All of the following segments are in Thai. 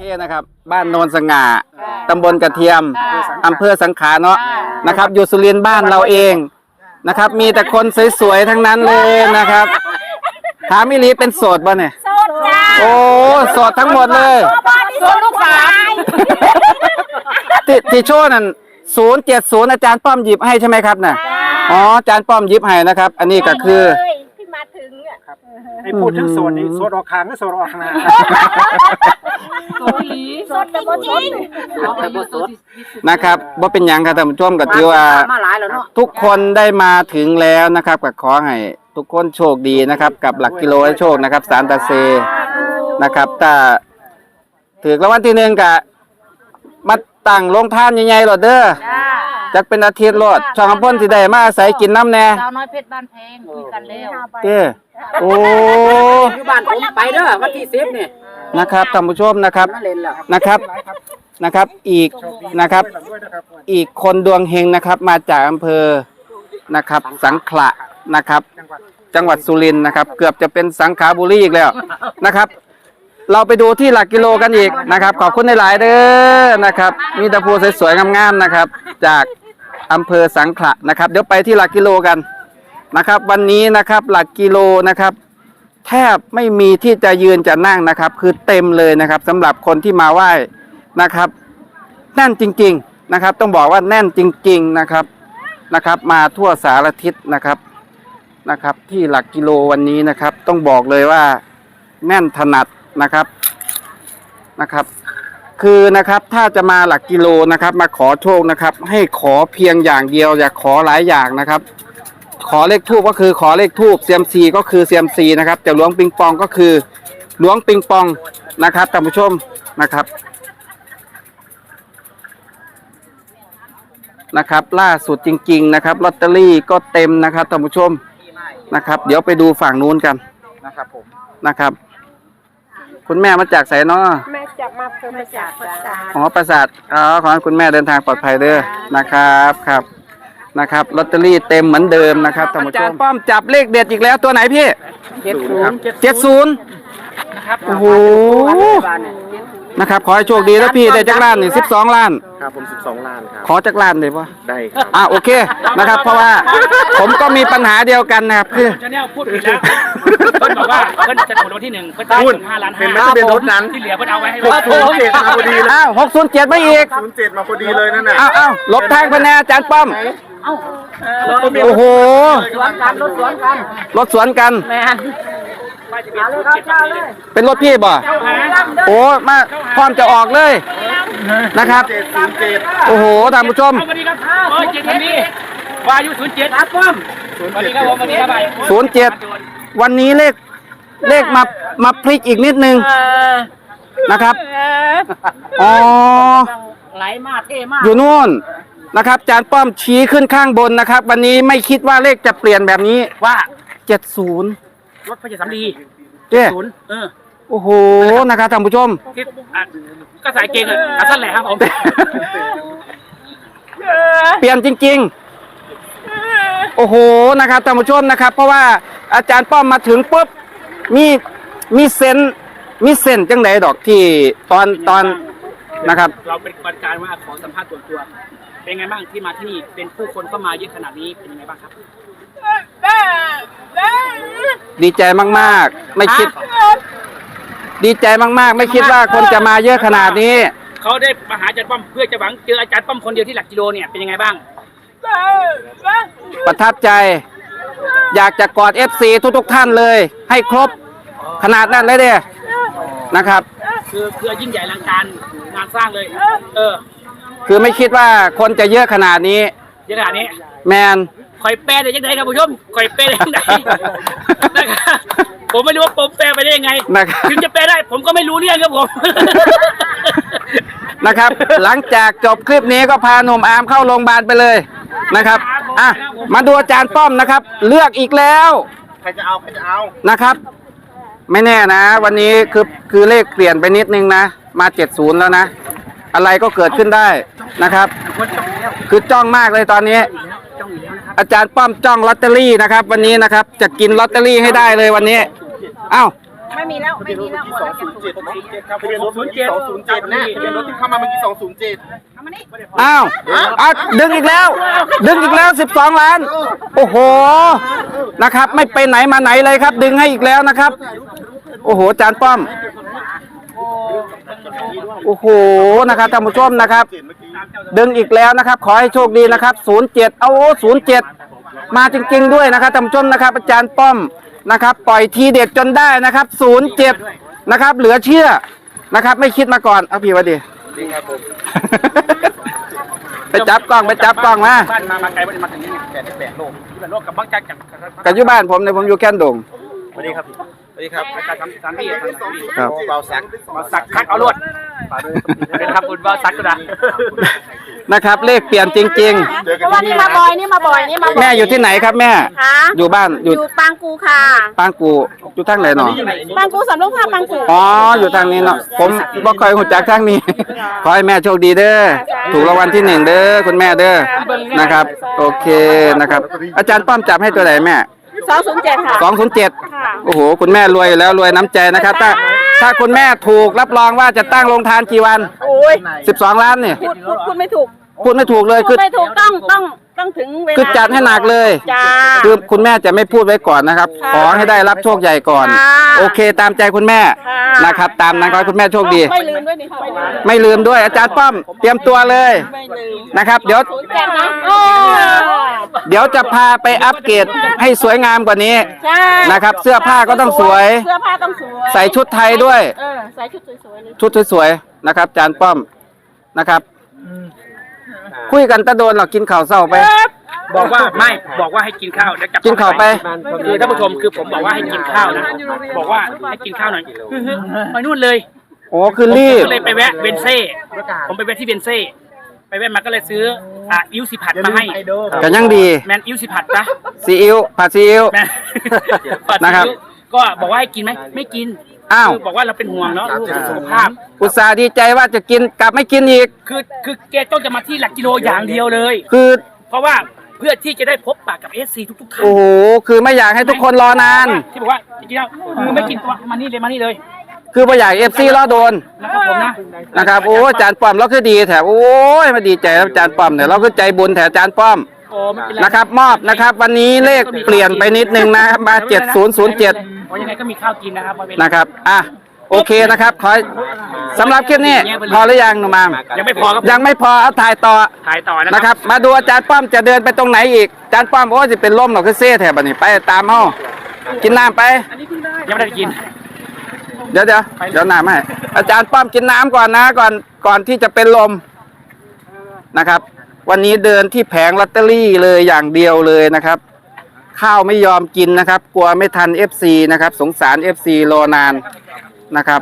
เคนะครับ บ้านโนนสง่าตำบลกระเทียมอำเภอสังขาเนาะนะครับ อยู่สุรินทร์บ้านเราเองนะครับ มีแต่คนสวยๆทั้งนั้นเลยนะครับ ถามมิลีเป็นโสดป่ะเนี่ยโสดจ้าโอ้โสดทั้งหมดเลยบ้านนี้โสดลูกสาวที่ที่โชว์นั่นศูนย์เจ็ดศูนย์อาจารย์ป้อมหยิบให้ใช่ไหมครับน่ะอ๋ออาจารย์ป้อมหยิบให้นะครับ อันนี้ก็คือที่มาถึงอะไอ้พูดถึงโซนนี้โซนออกคางก็โซนออกหน้าโสดจริงนะครับว่าเป็นหยังครับท่านผู้ชมก็ถือว่า มาหลายแล้วเนาะทุกคนได้มาถึงแล้วนะครับก็ขอให้ทุกคนโชคดีนะครับ กับหลักกิโลให้โชคนะครับ สารตาเซนะครับถ้าถือรางวัลที่หนึ่งกะมาตั้งโรงทานใหญ่ๆหรอเด้อ จ้า จักเป็นอาทิตย์โลดช่องอำพ่นสิได้มาอาศัยกินน้ำแน่สาวน้อยเพชรบ้านแพงคุยกันแล้วเด้อโอ้อยู่บ้านผมไปเด้อวันที่สิบนี่นะครับท่านผู้ชมนะครับนั่นเล่นแล้วนะครับนะครับ อีกนะครับด้วยนะครับ อีกคนดวงเฮงนะครับ มาจากอำเภอนะครับ สังขละนะครับจังหวัดจังหวัดสุรินทร์นะครับ เกือบจะเป็นสังขาบุรีอีกแล้วนะครับเราไปดูที่หลักกิโลกันอีกนะครับ ขอบคุณในหลายๆเด้อนะครับ มีแตะพูสวยๆงามๆนะครับ จาก อำเภอสังขละนะครับ เดี๋ยวไปที่หลักกิโลกันนะครับ วันนี้นะครับหลักกิโลนะครับ แทบไม่มีที่จะยืนจะนั่งนะครับ คือเต็มเลยนะครับสำหรับคนที่มาไหว้นะครับแน่นจริง ๆนะครับ ต้องบอกว่าแน่นจริง ๆนะครับนะครับ มาทั่วสารทิศนะครับนะครับ ที่หลักกิโลวันนี้นะครับ ต้องบอกเลยว่าแน่นถนัดนะครับนะครับ คือนะครับถ้าจะมาหลักกิโลนะครับ มาขอโชคนะครับ ให้ขอเพียงอย่างเดียว อย่าขอหลายอย่างนะครับ ขอเลขทูบก็คือขอเลขทูบเซียมซีก็คือเซียมซีนะครับแต่หลวงปิงปองก็คือหลวงปิงปองนะครับท่านผู้ชมนะครับนะครับ ล่าสุดจริง ๆ นะครับลอตเตอรี่ก็เต็มนะครับท่านผู้ชมนะครับ เดี๋ยวไปดูฝั่งนู้นกันนะครับผมนะครับ คุณแม่มาจากไสเนาะแม่จับมาเพิ่มมาจากภาษาอ๋อประสาทอ๋อขอให้คุณแม่เดินทางปลอดภัยเด้อนะครับครับนะครับลอตเตอรี่เต็มเหมือนเดิมนะครับท่านผู้ชมป้อมจับเลขเด็ดอีกแล้วตัวไหนพี่เจ็ดศูนย์เจ็ดศูนย์นะครับโอ้โหบ้า นเนี่ยนะครับ ขอให้โชคดีแล้วพี่ได้จักล้านนี่สิบสองล้าน ครับผม12ล้านครับ ขอจักล้านเลยปะได้ครับ อ่าโอเคนะครับ เพราะว่าผมก็มีปัญหาเดียวกันนะครับคือ ชาแนลพูดผิดแล้วเพิ่นบอกว่าเพิ่นจะถูกรางวัลที่หนึ่งเพิ่นจะได้ถึงห้าล้านห้าเห็นไหมทะเบียนรถนั้น ที่เหลือเพิ่นเอาไว้ให้หกศูนย์เจ็ดมาพอดีเลยอ้าวหกศูนย์เจ็ดมาอีกศูนย์เจ็ดมาพอดีเลยนั่นน่ะอ้าวอ้าวหลบทางไปแน่อาจารย์ป้อม โอ้โหสวนกันรถสวนกันรถสวนกัน แม่น เอาเลยครับเอาเลยเป็นรถพี่บ่โอ้มาพร้อมจะออกเลยนะครับเจ็ดศูนย์เจ็ดโอ้โหท่านผู้ชมสวัสดีครับเออเจ็ดคนนี้วายุศูนย์เจ็ดครับป้อมสวัสดีครับผมสวัสดีครับไปศูนย์เจ็ดวันนี้เลขเลขมามาพลิกอีกนิดนึงนะครับอ๋อไหลมาเท่มากอยู่นู่นนะครับอาจารย์ป้อมชี้ขึ้นข้างบนนะครับ วันนี้ไม่คิดว่าเลขจะเปลี่ยนแบบนี้ว่าเจ็ดศูนย์ รถพยาสามดีเจ้ศูนย์เออโอ้โหนะครับท่านผู้ชม ที่อะก็สายเกงอะอะสั้นแหละครับผม เปลี่ยนจริง ๆ โอ้โหนะครับท่านผู้ชมนะครับ เพราะว่าอาจารย์ป้อมมาถึงปุ๊บมีมีเซนส์มีเซนส์จังไดดอกที่ตอนตอนนะครับ เราเป็นกรรมการว่าขอสัมภาษณ์ตัวตัว เป็นไงบ้างที่มาที่นี่เป็นผู้คนเข้ามาเยอะขนาดนี้เป็นยังไงบ้างครับ ดีใจมากๆ ไม่คิด ดีใจมากๆ ไม่คิดว่าคนจะมาเยอะขนาดนี้ เขาได้มาหาอาจารย์ป้อมเพื่อจะหวังเจออาจารย์ป้อมคนเดียวที่หลักกิโลเนี่ยเป็นยังไงบ้าง ประทับใจ อยากจะกอด FC ทุกๆท่านเลย ให้ครบขนาดนั้นเลยเด้นะครับ คือคือยิ่งใหญ่อลังการงานสร้างเลย เออ คือไม่คิดว่าคนจะเยอะขนาดนี้ เยอะขนาดนี้ แมน คอยแปลได้ยังไงครับผู้ชมคอยแปลได้ยังไงนะครับผมไม่รู้ว่าผมแปลไปได้ยังไงนะครับถึงจะแปลได้ ผมก็ไม่รู้เรื่องครับผม นะครับ หลังจากจบคลิปนี้ก็พาหนุ่มอาร์มเข้าโรงพยาบาลไปเลยนะครับอะมาดูอาจารย์ป้อมนะครับ เลือกอีกแล้วใครจะเอาใครจะเอานะครับ ไม่แน่นะ วันนี้คือคือเลขเปลี่ยนไปนิดนึงนะมา70แล้วนะอะไรก็เกิดขึ้นได้นะครับ คือจ้องมากเลยตอนนี้ อาจารย์ป้อมจ้องลอตเตอรี่นะครับ วันนี้นะครับจะกินลอตเตอรี่ให้ได้เลยวันนี้เอ้าไม่มีแล้วไม่มีแล้วหมดสอแล้งวศูนย์เจ็ดครับทะเบียนรถเมื่อกี้สองศูนย์เจ็ดนะทะเบียนรถที่เข้ามาเมื่อกี้สองศูนย์เจ็ดอ้าวอะดึงอีกแล้ว ดึงอีกแล้ว12ล้าน โอ้โหนะครับ ไม่ไปไหนมาไหนเลยครับ ดึงให้อีกแล้วนะครับ โอ้โหจานป้อม โอ้โหนะครับท่านผู้ชมนะครับ ดึงอีกแล้วนะครับ ขอให้โชคดีนะครับ 07 เอา07 มาจริง ๆ ด้วยนะครับท่านผู้ชมนะครับ อาจารย์ป้อมนะครับ ปล่อยทีเด็ดจนได้นะครับ 07 นะครับ เหลือเชื่อนะครับ ไม่คิดมาก่อนเอาพี่วัดีไปจับกล้องไปจับกล้องมาบ้านมามาไกลบ้านมาถึงนี่แปดแปดโลที่เป็นโลกกับบ้างจักจากกับอยู่บ้านผมเนี่ยผมอยู่แค่นดงสวัสดีครับส วัสดีครับอาจารย์ทำทำที่ทำที่ครับ เบาสักมาสักคักเอาลวดเป็นครับคุณว่าสักก็ได้นะครับ เลขเปลี่ยนจริงเจอเพกันราะว่าที่นี่นี่มาบ่อยนี่มาบ่อยนี่มาๆ บ่อยแม่อยู่ที่ไหนครับแม่ คะอยู่บ้านออยู่ยู่ปางกูค่ะ ปางกูอยู่ทางไหนเนาะปางกูสำนักภาพปางกู อ๋ออยู่ทางนี้เนาะผมบ่ค่อยหูจักทางนี้ ขอให้แม่โชคดีเด้อถูกรางวัลที่หนึ่งเด้อคุณแม่เด้อนะครับ โอเคนะครับ อาจารย์ป้อมจับให้ตัวไหนแม่ สองศูนย์เจ็ดค่ะ สองศูนย์เจ็ดโอ้โห คุณแม่รวยอยู่แล้วรวยน้ำใจนะครับ ถ้าถ้าคุณแม่ถูกรับรองว่าจะตั้งโรงทานกี่วัน โอ้ยสิบสองล้านเนี่ยพูดพูดพูดไม่ถูกพูดไม่ถูกเลยพูคืดอไม่ถูกต้องต้องต้องถึงเวลาคือจัดให้หนักเลย จ้า คือคุณแม่จะไม่พูดไว้ก่อนนะครับ ค่ะขอให้ได้รับโชคใหญ่ก่อน ค่ะ โอเคตามใจคุณแม่ค่ะนะครับ ตามนั้นขอให้คุณแม่โชคดี ไม่ลืมด้วยนี่ไม่ลืมไม่ลืมด้วยอาจารย์ป้อม เตรียมตัวเลยไม่ลืมนะครับ เดี๋ยวศูนย์เจ็ดนะโอ้ เดี๋ยวจะพาไปอัปเกรดให้สวยงามกว่านี้ ใช่นะครับเสื้อผ้าก็ต้องสวย เสื้อผ้าต้องสวยใส่ชุดไทยด้วย เออใส่ชุดสวยๆเลยชุดสวยๆนะครับอาจารย์ป้อมนะครับ คุยกันตะโดนหรอกกินข้าวเศร้าไป บอกว่าไม่บอกว่าให้กินข้าวแล้วจับกินข้าวไป คือท่านผู้ชมคือผมบอกว่าให้กินข้าวนะบอกว่าให้กินข้าวหน่อยฮึ่มๆไปนู่นเลยโอ้คือรีบก็เลยไปแวะเวนเซ่ผมไปแวะที่เวนเซ่ ไปแวะมาก็เลยซื้ออะอิ๊วสิผัดมาให้แต่ยังดีแมนอิ๊วสิผัดนะซีอิ๊วผัดซีอิ๊ว แมนผัดนะครับซีอิ๊วก็บอกว่าให้กินไหมไม่กินอ้าว คือบอกว่าเราเป็นห่วงเนาะลูกสุขภาพ อุตส่าห์ดีใจว่าจะกินกลับไม่กินอีก คือคือแกต้องจะมาที่หลักกิโลอย่างเดียวเลย คือ เพราะว่าเพื่อที่จะได้พบปะกับเอซีทุกๆท่านโอ้โห คือไม่อยากให้ทุกคนรอนาน ที่บอกว่าจริงๆแล้วคือไม่กินตัวมานี่เลยมานี่เลย คือไม่อยากเอฟซีรอโดนนะครับผมนะนะครับโอ้อาจารย์ป้อมเราคือดีแถวโอ้ยมาดีใจแล้วอาจารย์ป้อมเนี่ยเราคือใจบุญแถวอาจารย์ป้อมโอ้ไม่เป็นไรนะครับ มอบนะครับ วันนี้เลขเปลี่ยนไปนิดนึงนะครับมา7007เพราะยังไงก็มีข้าวกินนะครับไม่เป็นไรนะครับอะโอเคนะครับขอสำหรับคลิปนี้พอหรือยังหนูมามยังไม่พอครับยังไม่พอเอาถ่ายต่อถ่ายต่อนะนะครับ มาดูอาจารย์ป้อมจะเดินไปตรงไหนอีกอาจารย์ป้อมโอ้ยจะเป็นลมหรอกคือเซ่แถบอันนี้ไปตามเฮากินน้ำไปยังไม่ได้กิน เดี๋ยวเดี๋ยวเดี๋ยวน้ำให้อาจารย์ป้อมกินน้ำก่อนนะก่อนก่อนที่จะเป็นลมนะครับ วันนี้เดินที่แผงลอตเตอรี่เลยอย่างเดียวเลยนะครับ ข้าวไม่ยอมกินนะครับ กลัวไม่ทัน FC นะครับ สงสาร FC รอนานนะครับ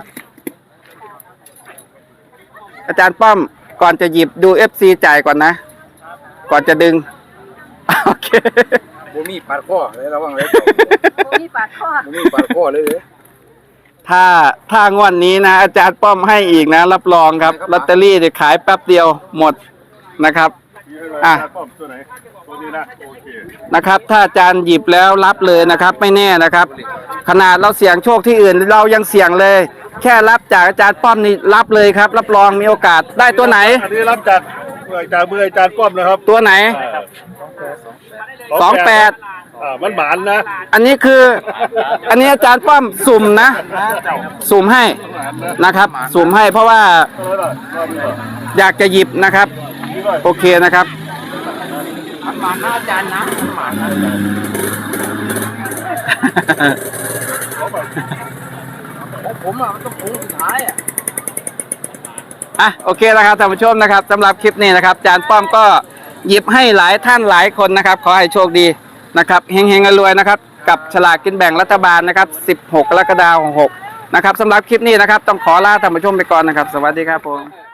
อาจารย์ป้อมก่อนจะหยิบดู FC จ่ายก่อนนะ ก่อนจะดึงโอเคผมมีปาดข้อเลยระวังเลยมีปากข้อผมมีปาดข้อเลยเลย ถ้าถ้างวดนี้นะ อาจารย์ป้อมให้อีกนะ รับรองครับลอตเตอรี่จะขายแป๊บเดียวหมดนะครับอะตัวไหนตัวนี้นะโอเคนะครับ ถ้าอาจารย์หยิบแล้วรับเลยนะครับ ไม่แน่นะครับ ขนาดเราเสี่ยงโชคที่อื่นเรายังเสี่ยงเลย แค่รับจากอาจารย์ป้อมนี่รับเลยครับ รับรองมีโอกาสได้ตัวไหนอันนี้รับจากจากมืออาจารย์ป้อมนะครับ ตัวไหนสองแปด อ่ามันหมานนะอันนี้คือ อันนี้อาจารย์ป้อมสุ่มนะ สุ่มให้นะครับ สุ่มให้เพราะว่าอยากจะหยิบนะครับ โอเคนะครับหมานะอาจารย์นะหมานะผมอะมันต้องโค้งสุดท้ายอะอะโอเคนะครับท่านผู้ชมนะครับสำหรับคลิปนี้นะครับอาจารย์ป้อมก็หยิบให้หลายท่านหลายคนนะครับ ขอให้โชคดี นะครับเฮงเฮงรวยนะครับ กับฉลากกินแบ่งรัฐบาลนะครับ 16 กรกฎาคม 6 นะครับสำหรับคลิปนี้นะครับ ต้องขอลาท่านผู้ชมไปก่อนนะครับ สวัสดีครับผม